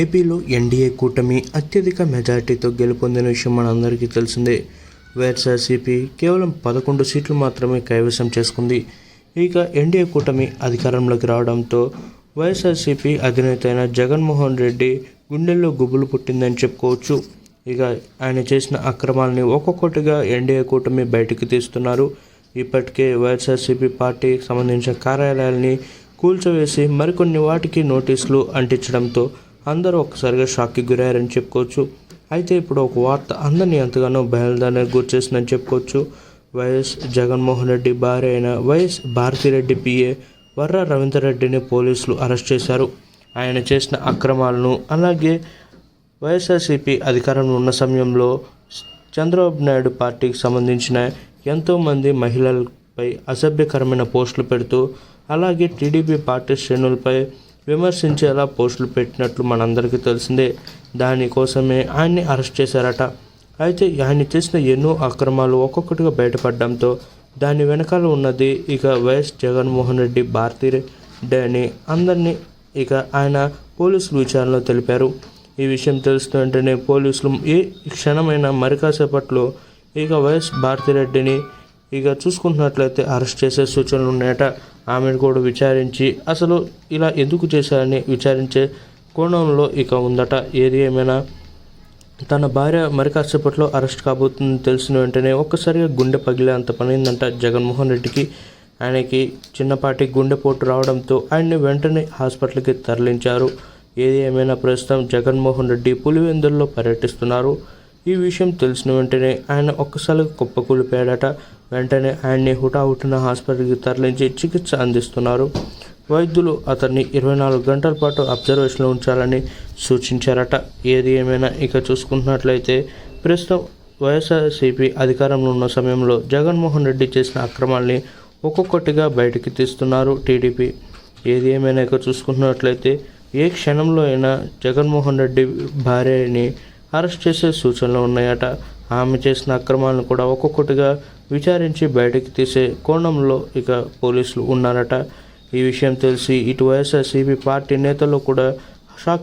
ఏపీలో ఎన్డీఏ కూటమి అత్యధిక మెజార్టీతో గెలుపొందిన విషయం మనందరికీ తెలిసిందే. వైఎస్ఆర్సీపీ కేవలం పదకొండు సీట్లు మాత్రమే కైవసం చేసుకుంది. ఇక ఎన్డీఏ కూటమి అధికారంలోకి రావడంతో వైఎస్ఆర్సీపీ అధినేత అయిన జగన్మోహన్ రెడ్డి గుండెల్లో గుబులు పుట్టిందని చెప్పుకోవచ్చు. ఇక ఆయన చేసిన అక్రమాలని ఒక్కొక్కటిగా ఎన్డీఏ కూటమి బయటికి తీస్తున్నారు. ఇప్పటికే వైఎస్ఆర్సీపీ పార్టీకి సంబంధించిన కార్యాలయాల్ని కూల్చివేసి మరికొన్ని వాటికి నోటీసులు అంటించడంతో అందరూ ఒక్కసారిగా షాక్కి గురయ్యారని చెప్పుకోవచ్చు. అయితే ఇప్పుడు ఒక వార్త అందరినీ ఎంతగానో బయలుదేరడానికి గురిచేసిందని చెప్పుకోవచ్చు. వైఎస్ జగన్మోహన్ రెడ్డి భార్య అయిన Y S Bharathi Reddy P A Varra రవీంద్రరెడ్డిని పోలీసులు అరెస్ట్ చేశారు. ఆయన చేసిన అక్రమాలను అలాగే వైఎస్ఆర్సీపీ అధికారంలో ఉన్న సమయంలో చంద్రబాబు నాయుడు పార్టీకి సంబంధించిన ఎంతోమంది మహిళలపై అసభ్యకరమైన పోస్టులు పెడుతూ అలాగే టీడీపీ పార్టీ శ్రేణులపై విమర్శించేలా పోస్టులు పెట్టినట్లు మనందరికీ తెలిసిందే. దానికోసమే ఆయన్ని అరెస్ట్ చేశారట. అయితే ఆయన చేసిన ఎన్నో అక్రమాలు ఒక్కొక్కటిగా బయటపడడంతో దాని వెనకాల ఉన్నది ఇక వైఎస్ జగన్మోహన్ రెడ్డి భారతీ రెడ్డి అని అందరినీ ఇక ఆయన పోలీసులు విచారణలో తెలిపారు. ఈ విషయం తెలుస్తున్న వెంటనే పోలీసులు ఏ క్షణమైన మరికాసేపట్లో ఇక వైఎస్ భారతిరెడ్డిని ఇక చూసుకుంటున్నట్లయితే అరెస్ట్ చేసే సూచనలు ఉన్నాయట. ఆమెను కూడా విచారించి అసలు ఇలా ఎందుకు చేశారని విచారించే కోణంలో ఇక ఉందట. ఏది ఏమైనా తన భార్య మరి కాసేపట్లో అరెస్ట్ కాబోతుందని తెలిసిన వెంటనే ఒక్కసారిగా గుండె పగిలే అంత పనిందంట జగన్మోహన్ రెడ్డికి. ఆయనకి చిన్నపాటి గుండెపోటు రావడంతో ఆయన్ని వెంటనే హాస్పిటల్కి తరలించారు. ఏది ఏమైనా ప్రస్తుతం జగన్మోహన్ రెడ్డి పులివెందుల్లో పర్యటిస్తున్నారు. ఈ విషయం తెలిసిన వెంటనే ఆయన ఒక్కసారి కుప్పకూలిపోయాడట. వెంటనే ఆయన్ని హుటాహుటిన హాస్పిటల్కి తరలించి చికిత్స అందిస్తున్నారు. వైద్యులు అతన్ని ఇరవై నాలుగు గంటల పాటు అబ్జర్వేషన్లో ఉంచాలని సూచించారట. ఏది ఏమైనా ఇక చూసుకుంటున్నట్లయితే ప్రస్తుతం వైఎస్ఆర్సీపీ అధికారంలో ఉన్న సమయంలో జగన్మోహన్ రెడ్డి చేసిన అక్రమాల్ని ఒక్కొక్కటిగా బయటికి తీస్తున్నారు టీడీపీ. ఏది ఏమైనా ఇక చూసుకుంటున్నట్లయితే ఏ క్షణంలో అయినా జగన్మోహన్ రెడ్డి భార్యని అరెస్ట్ చేసే సూచనలు ఉన్నాయట. ఆమె చేసిన అక్రమాలను కూడా ఒక్కొక్కటిగా విచారించి బయటకు తీసే కోణంలో ఇక పోలీసులు ఉన్నారట. ఈ విషయం తెలిసి ఇటు వైఎస్ఆర్సీపీ పార్టీ నేతలు కూడా షాక్